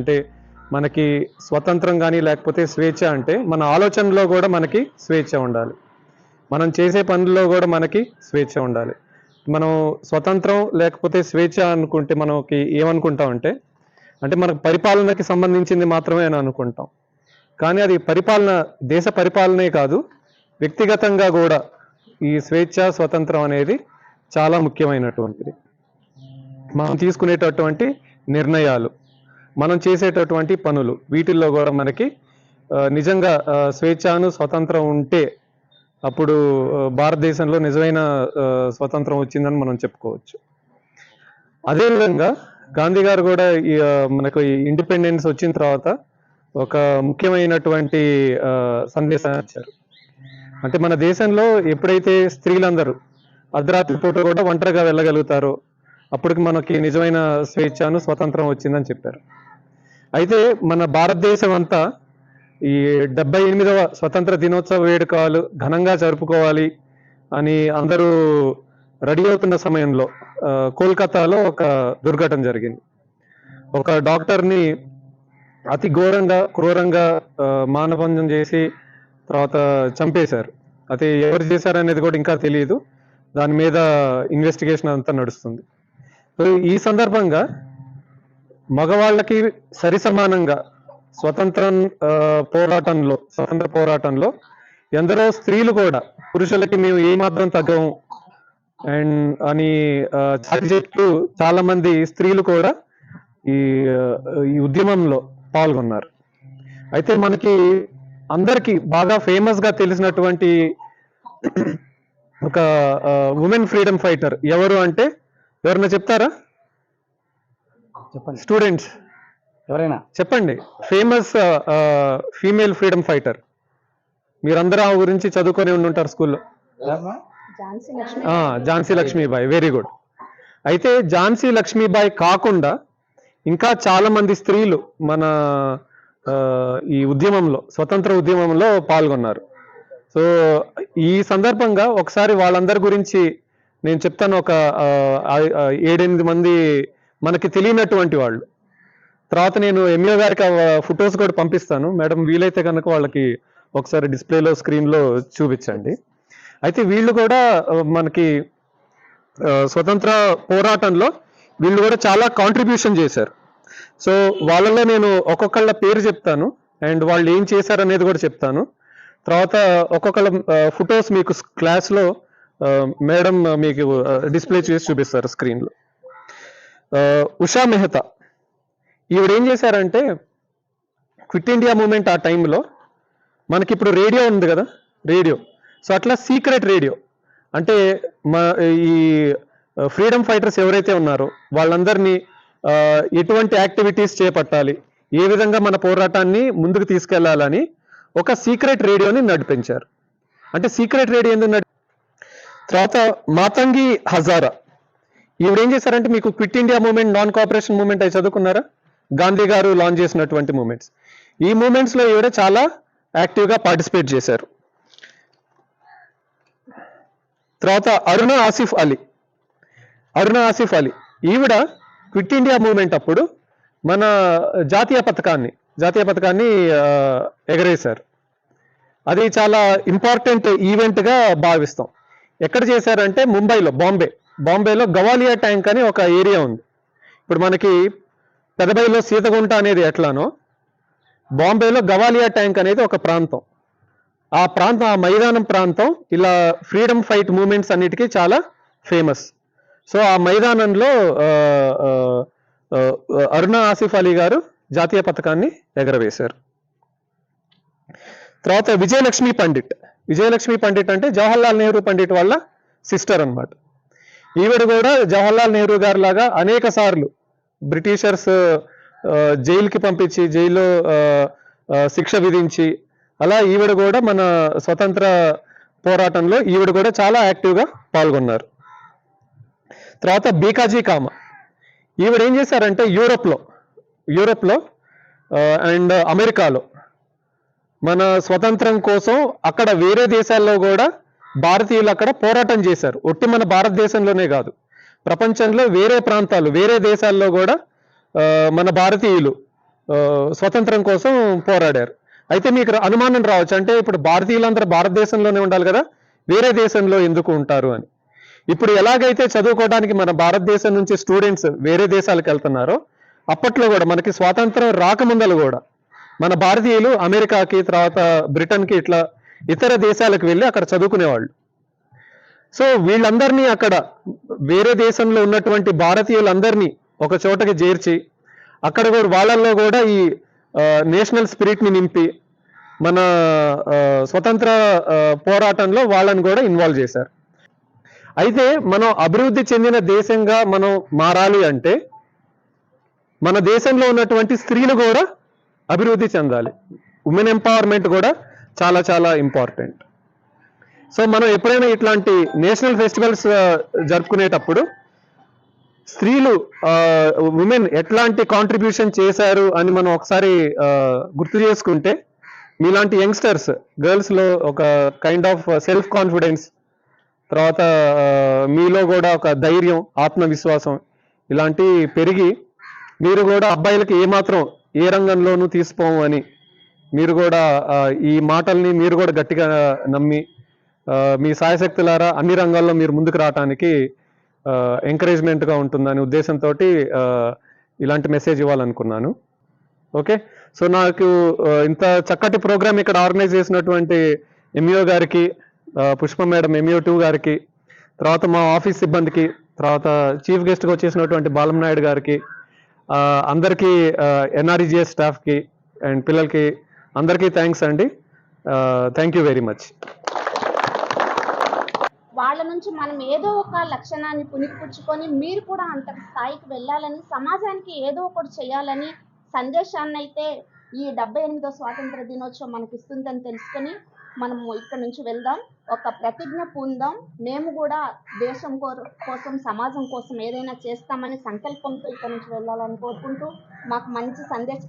అంటే మనకి స్వతంత్రం కానీ లేకపోతే స్వేచ్ఛ అంటే మన ఆలోచనలో కూడా మనకి స్వేచ్ఛ ఉండాలి. మనం చేసే పనుల్లో కూడా మనకి స్వేచ్ఛ ఉండాలి. మనం స్వతంత్రం లేకపోతే స్వేచ్ఛ అనుకుంటే మనకి ఏమనుకుంటామంటే అంటే మనకు పరిపాలనకి సంబంధించింది మాత్రమే అని అనుకుంటాం. కానీ అది పరిపాలన దేశ పరిపాలనే కాదు వ్యక్తిగతంగా కూడా ఈ స్వేచ్ఛ స్వతంత్రం అనేది చాలా ముఖ్యమైనటువంటిది. మనం తీసుకునేటటువంటి నిర్ణయాలు. మనం చేసేటటువంటి పనులు వీటిల్లో కూడా మనకి నిజంగా స్వేచ్ఛను స్వతంత్రం ఉంటే అప్పుడు భారతదేశంలో నిజమైన స్వతంత్రం వచ్చిందని మనం చెప్పుకోవచ్చు. అదేవిధంగా గాంధీ గారు కూడా ఈ, మనకు ఇండిపెండెన్స్ వచ్చిన తర్వాత ఒక ముఖ్యమైనటువంటి సందేశాన్ని ఇచ్చారు. అంటే మన దేశంలో ఎప్పుడైతే స్త్రీలందరూ అర్ధరాత్రి పూట కూడా ఒంటరిగా వెళ్ళగలుగుతారో అప్పటికి మనకి నిజమైన స్వేచ్ఛను స్వతంత్రం వచ్చిందని చెప్పారు. అయితే మన భారతదేశం అంతా ఈ డెబ్బై ఎనిమిదవ స్వతంత్ర దినోత్సవ వేడుకలు ఘనంగా జరుపుకోవాలి అని అందరూ రెడీ అవుతున్న సమయంలో కోల్కతాలో ఒక దుర్ఘటన జరిగింది. ఒక డాక్టర్ని అతి ఘోరంగా క్రూరంగా మానభంజం చేసి తర్వాత చంపేశారు. అది ఎవరు చేశారనేది కూడా ఇంకా తెలియదు దాని మీద ఇన్వెస్టిగేషన్ అంతా నడుస్తుంది. ఈ సందర్భంగా మగవాళ్ళకి సరి సమానంగా స్వతంత్రం పోరాటంలో స్వతంత్ర పోరాటంలో ఎందరో స్త్రీలు కూడా పురుషులకి మేము ఏమాత్రం తగ్గము అండ్ అని చాటి చెప్తూ చాలా మంది స్త్రీలు కూడా ఈ ఈ ఉద్యమంలో పాల్గొన్నారు. అయితే మనకి అందరికి బాగా ఫేమస్గా తెలిసినటువంటి ఒక ఉమెన్ ఫ్రీడమ్ ఫైటర్ ఎవరు అంటే ఎవరన్నా చెప్తారా? చెప్పండి. స్టూడెంట్స్. ఎవరైనా? చెప్పండి. Famous female freedom fighter. మీరందరూ ఆ గురించి చదువుకొని ఉండి ఉంటారు స్కూల్లో? ఝాన్సీ లక్ష్మి ఝాన్సీ లక్ష్మీబాయి వెరీ గుడ్ అయితే ఝాన్సీ లక్ష్మీబాయి కాకుండా ఇంకా చాలా మంది స్త్రీలు మన ఈ ఉద్యమంలో స్వతంత్ర ఉద్యమంలో పాల్గొన్నారు. సో ఈ సందర్భంగా ఒకసారి వాళ్ళందరి గురించి నేను చెప్తాను ఒక ఏడెనిమిది మంది మనకి తెలియనటువంటి వాళ్ళు. తర్వాత నేను ఎంఏ గారికి ఫొటోస్ కూడా పంపిస్తాను. మేడం వీలైతే కనుక వాళ్ళకి ఒకసారి డిస్ప్లేలో స్క్రీన్లో చూపించండి. అయితే వీళ్ళు కూడా మనకి స్వతంత్ర పోరాటంలో వీళ్ళు కూడా చాలా కాంట్రిబ్యూషన్ చేశారు. సో వాళ్ళలో నేను ఒక్కొక్కళ్ళ పేరు చెప్తాను. అండ్ వాళ్ళు ఏం చేశారు అనేది కూడా చెప్తాను. తర్వాత ఒక్కొక్కళ్ళ ఫొటోస్ మీకు క్లాస్లో మేడం మీకు డిస్ప్లే చేసి చూపిస్తారు స్క్రీన్లో ఉషా మెహతా. ఈవిడ ఏం చేశారంటే క్విట్ ఇండియా మూమెంట్ ఆ టైంలో మనకి ఇప్పుడు రేడియో ఉంది కదా రేడియో. సో అట్లా సీక్రెట్ రేడియో. అంటే మా ఈ ఫ్రీడమ్ ఫైటర్స్ ఎవరైతే ఉన్నారో వాళ్ళందరినీ ఎటువంటి యాక్టివిటీస్ చేపట్టాలి ఏ విధంగా మన పోరాటాన్ని ముందుకు తీసుకెళ్ళాలని ఒక సీక్రెట్ రేడియోని నడిపించారు. అంటే సీక్రెట్ రేడియో ఎందుకు తర్వాత మాతంగి హజారా. ఈవిడ ఏం చేశారంటే మీకు quit India movement non cooperation movement అవి చదువుకున్నారా? గాంధీ గారు లాంచ్ చేసినటువంటి మూమెంట్స్. ఈ మూమెంట్స్లో ఈవిడ చాలా యాక్టివ్గా పార్టిసిపేట్ చేశారు. తర్వాత అరుణ ఆసిఫ్ అలీ. అరుణ ఆసిఫ్ అలీ. ఈవిడ క్విట్ ఇండియా మూమెంట్ అప్పుడు మన జాతీయ పథకాన్ని జాతీయ పథకాన్ని ఎగరేశారు. అది చాలా ఇంపార్టెంట్ ఈవెంట్గా భావిస్తాం. ఎక్కడ చేశారంటే ముంబైలో బాంబే. బాంబేలో గవాలియా ట్యాంక్ అని ఒక ఏరియా ఉంది. ఇప్పుడు మనకి పెదబైలో సీతగుంట అనేది ఎట్లానో బాంబేలో గవాలియా ట్యాంక్ అనేది ఒక ప్రాంతం. ఆ ప్రాంతం ఆ మైదానం ప్రాంతం ఇలా ఫ్రీడమ్ ఫైట్ మూమెంట్స్ అన్నిటికీ చాలా ఫేమస్. సో ఆ మైదానంలో అరుణ ఆసిఫ్ అలీ గారు జాతీయ పథకాన్ని ఎగరవేశారు. తర్వాత విజయలక్ష్మి పండిట్. విజయలక్ష్మి పండిట్ అంటే జవహర్లాల్ నెహ్రూ పండిట్ వాళ్ళ సిస్టర్ అన్నమాట. ఈవిడ కూడా జవహర్లాల్ నెహ్రూ గారి లాగా అనేక సార్లు బ్రిటిషర్స్ జైలుకి పంపించి జైల్లో శిక్ష విధించి అలా ఈవిడ కూడా మన స్వతంత్ర పోరాటంలో ఈవిడ కూడా చాలా యాక్టివ్గా పాల్గొన్నారు. తర్వాత బీకాజీ కామ. ఈవిడ ఏం చేశారంటే యూరోప్లో యూరోప్లో అండ్ అమెరికాలో మన స్వతంత్రం కోసం అక్కడ వేరే దేశాల్లో కూడా భారతీయులు అక్కడ పోరాటం చేశారు. ఒట్టి మన భారతదేశంలోనే కాదు. ప్రపంచంలో వేరే ప్రాంతాలు వేరే దేశాల్లో కూడా మన భారతీయులు స్వతంత్రం కోసం పోరాడారు. అయితే మీకు అనుమానం రావచ్చు. అంటే ఇప్పుడు భారతీయులందరూ భారతదేశంలోనే ఉండాలి కదా? వేరే దేశంలో ఎందుకు ఉంటారు అని. ఇప్పుడు ఎలాగైతే చదువుకోవడానికి మన భారతదేశం నుంచి స్టూడెంట్స్ వేరే దేశాలకు వెళ్తున్నారో అప్పట్లో కూడా మనకి స్వాతంత్రం రాకముందలు కూడా మన భారతీయులు అమెరికాకి తర్వాత బ్రిటన్కి ఇట్లా ఇతర దేశాలకు వెళ్ళి అక్కడ చదువుకునేవాళ్ళు. సో వీళ్ళందరినీ అక్కడ వేరే దేశంలో ఉన్నటువంటి భారతీయులందరినీ ఒక చోటకి చేర్చి అక్కడ కూడా వాళ్ళల్లో కూడా ఈ నేషనల్ స్పిరిట్ని నింపి మన స్వతంత్ర పోరాటంలో వాళ్ళని కూడా ఇన్వాల్వ్ చేశారు. అయితే మనం అభివృద్ధి చెందిన దేశంగా మనం మారాలి అంటే మన దేశంలో ఉన్నటువంటి స్త్రీలు కూడా అభివృద్ధి చెందాలి. ఉమెన్ ఎంపవర్మెంట్ కూడా చాలా చాలా ఇంపార్టెంట్ సో మనం ఎప్పుడైనా ఇట్లాంటి నేషనల్ ఫెస్టివల్స్ జరుపుకునేటప్పుడు స్త్రీలు ఉమెన్ ఎట్లాంటి కాంట్రిబ్యూషన్ చేశారు అని మనం ఒకసారి గుర్తు చేసుకుంటే మీలాంటి యంగ్స్టర్స్ గర్ల్స్లో ఒక కైండ్ ఆఫ్ సెల్ఫ్ కాన్ఫిడెన్స్ తర్వాత మీలో కూడా ఒక ధైర్యం ఆత్మవిశ్వాసం ఇలాంటి పెరిగి మీరు కూడా అబ్బాయిలకి ఏమాత్రం ఏ రంగంలోనూ తీసుకోము అని మీరు కూడా ఈ మాటల్ని మీరు కూడా గట్టిగా నమ్మి మీ సాయశక్తులారా అన్ని రంగాల్లో మీరు ముందుకు రావడానికి ఎంకరేజ్మెంట్గా ఉంటుందనే ఉద్దేశంతో ఇలాంటి మెసేజ్ ఇవ్వాలనుకున్నాను. ఓకే? సో నాకు ఇంత చక్కటి ప్రోగ్రామ్ ఇక్కడ ఆర్గనైజ్ చేసినటువంటి ఎంఈఓ గారికి పుష్ప మేడం ఎంఈఓ టూ గారికి తర్వాత మా ఆఫీస్ సిబ్బందికి తర్వాత చీఫ్ గెస్ట్గా వచ్చేసినటువంటి బాలం నాయుడు గారికి అందరికీ ఎన్ఆర్జిఎస్ స్టాఫ్కి అండ్ పిల్లలకి అందరికీ థ్యాంక్స్ అండి. Thank you very much. వాళ్ళ నుంచి మనం ఏదో ఒక లక్షణాన్ని పునిపుచ్చుకొని మీరు కూడా అంతటి స్థాయికి వెళ్ళాలని సమాజానికి ఏదో ఒకటి చేయాలని సందేశాన్ని అయితే ఈ డెబ్బై ఎనిమిదో స్వాతంత్ర దినోత్సవం మనకి ఇస్తుందని తెలుసుకొని మనము ఇక్కడ నుంచి వెళ్దాం. ఒక ప్రతిజ్ఞ పొందాం. మేము కూడా దేశం కోసం సమాజం కోసం ఏదైనా చేస్తామని సంకల్పంతో ఇక్కడ నుంచి వెళ్ళాలని కోరుకుంటూ మాకు మంచి సందేశ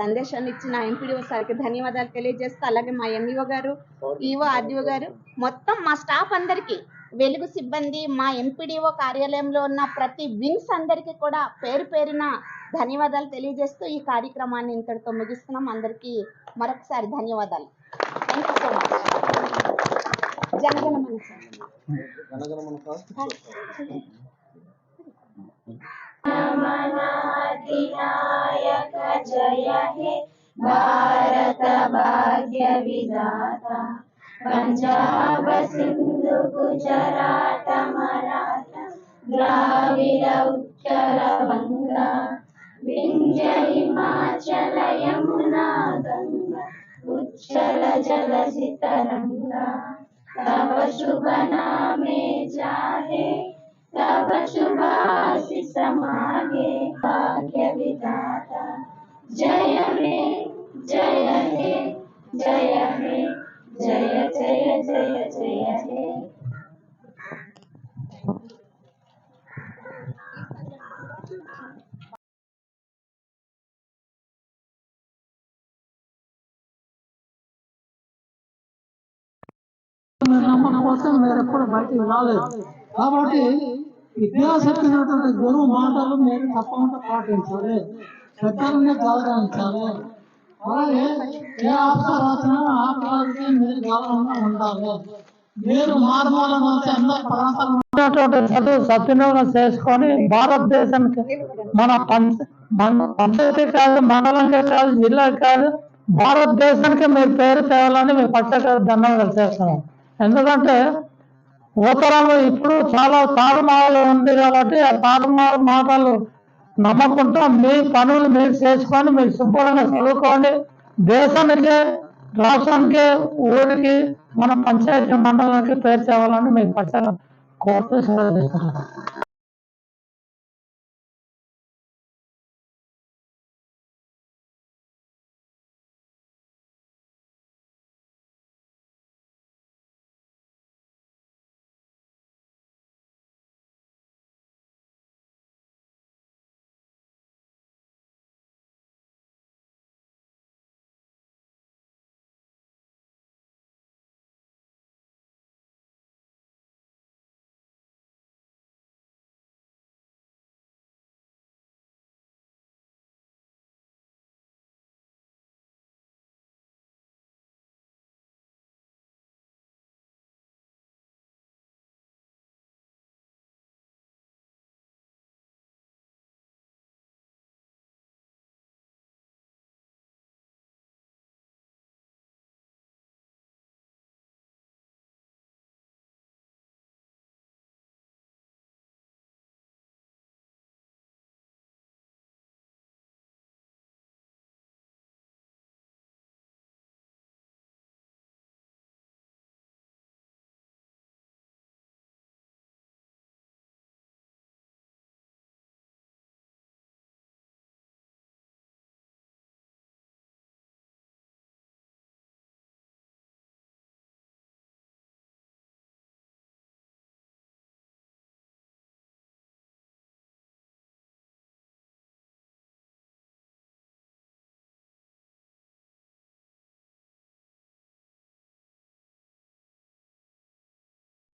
సందేశాన్ని ఇచ్చిన ఎంపీడీఓ సార్కి ధన్యవాదాలు తెలియజేస్తూ అలాగే మా ఎంఈఓ గారు ఈఓ ఆర్డీఓ గారు మొత్తం మా స్టాఫ్ అందరికీ వెలుగు సిబ్బంది మా ఎంపీడీఓ కార్యాలయంలో ఉన్న ప్రతి వింగ్స్ అందరికీ కూడా పేరు పేరిన ధన్యవాదాలు తెలియజేస్తూ ఈ కార్యక్రమాన్ని ఇంతటితో ముగిస్తున్నాం. అందరికీ మరొకసారి ధన్యవాదాలు. థ్యాంక్ యూ సో మచ్ జనగణ మనస జనగణ మనస నాయక జయ హే భారత భాగ్య విధాత పంజాబ సింధు గుజరాట మరాఠ ద్రావిడ ఉత్తర వంగ వింధ్య హిమాచల యమునా గంగ ఉచ్చల జల సితరంగా तव शुभ नामे जाहे, तव शुभ आशीष मागे भाग्य विधाता जय जय हे जय हे जय నమ్మకం కోసం మీరు ఎప్పుడు బయటికి రాలేదు. కాబట్టి విద్యాశక్తినటువంటి గురువు మాటలు మీరు తప్పకుండా పాటించాలి. పెద్దలని గౌరవించాలి అలాగే ఏ ఆఫ్టర్ రాసినా ఆఫ్టర్కి మీరు గౌరవంగా ఉండాలి. మీరు మార్మూల నుంచి ఎన్నో ప్రాంతాలు సద్వినియోగం చేసుకొని భారతదేశానికి మన పంచాయతీ కాదు మండలంకే కాదు జిల్లా కాదు భారతదేశానికి మీరు పేరు తేవాలని మీ పచ్చగా ధన్యవాదాలు చేస్తున్నాం. ఎందుకంటే ఉత్తరాలు ఇప్పుడు చాలా తారుమారు ఉంది కాబట్టి ఆ తారుమారు మాటలు నమ్మకుండా మీ పనులు మీరు చేసుకొని మీరు శుభ్రంగా చదువుకోండి. దేశానికి రాష్ట్రానికి ఊరికి మన పంచాయతీ మండలానికి పేరు తేవాలని మీకు పచ్చగా కోరుతూ సెలవు